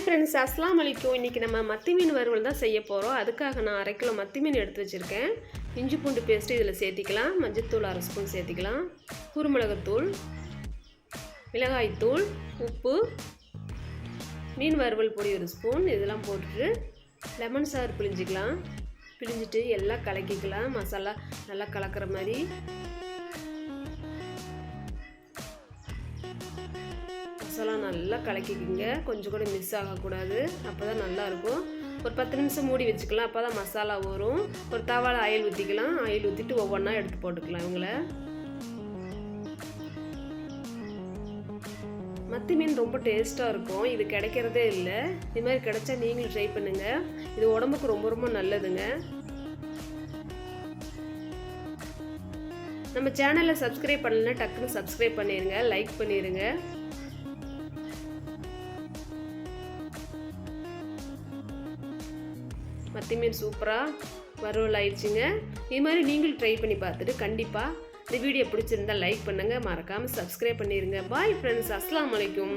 Friends அஸ்லாம் வலைக்கும் இன்றைக்கி நம்ம மத்தி மீன் வறுவல் தான் செய்ய போகிறோம் அதுக்காக நான் அரை கிலோ மத்தி மீன் எடுத்து வச்சுருக்கேன். இஞ்சி பூண்டு பேஸ்ட்டு இதில் சேர்த்திக்கலாம். மஞ்சத்தூள் அரை ஸ்பூன் சேர்த்திக்கலாம். குருமிளகுத்தூள் மிளகாய்த்தூள் உப்பு மீன் வறுவல் பொடி ஒரு ஸ்பூன். இதெல்லாம் போட்டுட்டு லெமன் சாறு பிழிஞ்சிக்கலாம். பிழிஞ்சிட்டு எல்லாம் கலக்கிக்கலாம். மசாலா நல்லா கலக்கிற மாதிரி. மசாலா நல்லா கலக்கிக்கிங்க. கொஞ்சம் கூட மிஸ் ஆகக்கூடாது. அப்போ தான் நல்லாயிருக்கும். ஒரு பத்து நிமிஷம் மூடி வச்சுக்கலாம். அப்போ தான் மசாலா வரும். ஒரு தவால ஆயில் ஊற்றிக்கலாம் ஆயில் ஊற்றிட்டு ஒவ்வொன்றா எடுத்து போட்டுக்கலாம் இவங்கள. மத்தி மீன் ரொம்ப டேஸ்ட்டாக இருக்கும். இது கிடைக்கிறதே இல்லை. இது மாதிரி கிடைச்சா நீங்களும் ட்ரை பண்ணுங்கள் இது உடம்புக்கு ரொம்ப ரொம்ப நல்லதுங்க. நம்ம சேனலை சப்ஸ்கிரைப் பண்ணலன்னா டக்குன்னு சப்ஸ்கிரைப் பண்ணிடுங்க லைக் பண்ணிடுங்க மத்தி மீன் சூப்பராக வறுவல் ஆயிடுச்சுங்க இது மாதிரி நீங்களும் ட்ரை பண்ணி பார்த்துட்டு கண்டிப்பாக இந்த வீடியோ பிடிச்சிருந்தா லைக் பண்ணுங்கள் மறக்காமல் சப்ஸ்கிரைப் பண்ணிடுங்க பாய் ஃப்ரெண்ட்ஸ் அஸ்லாம் வலைக்கும்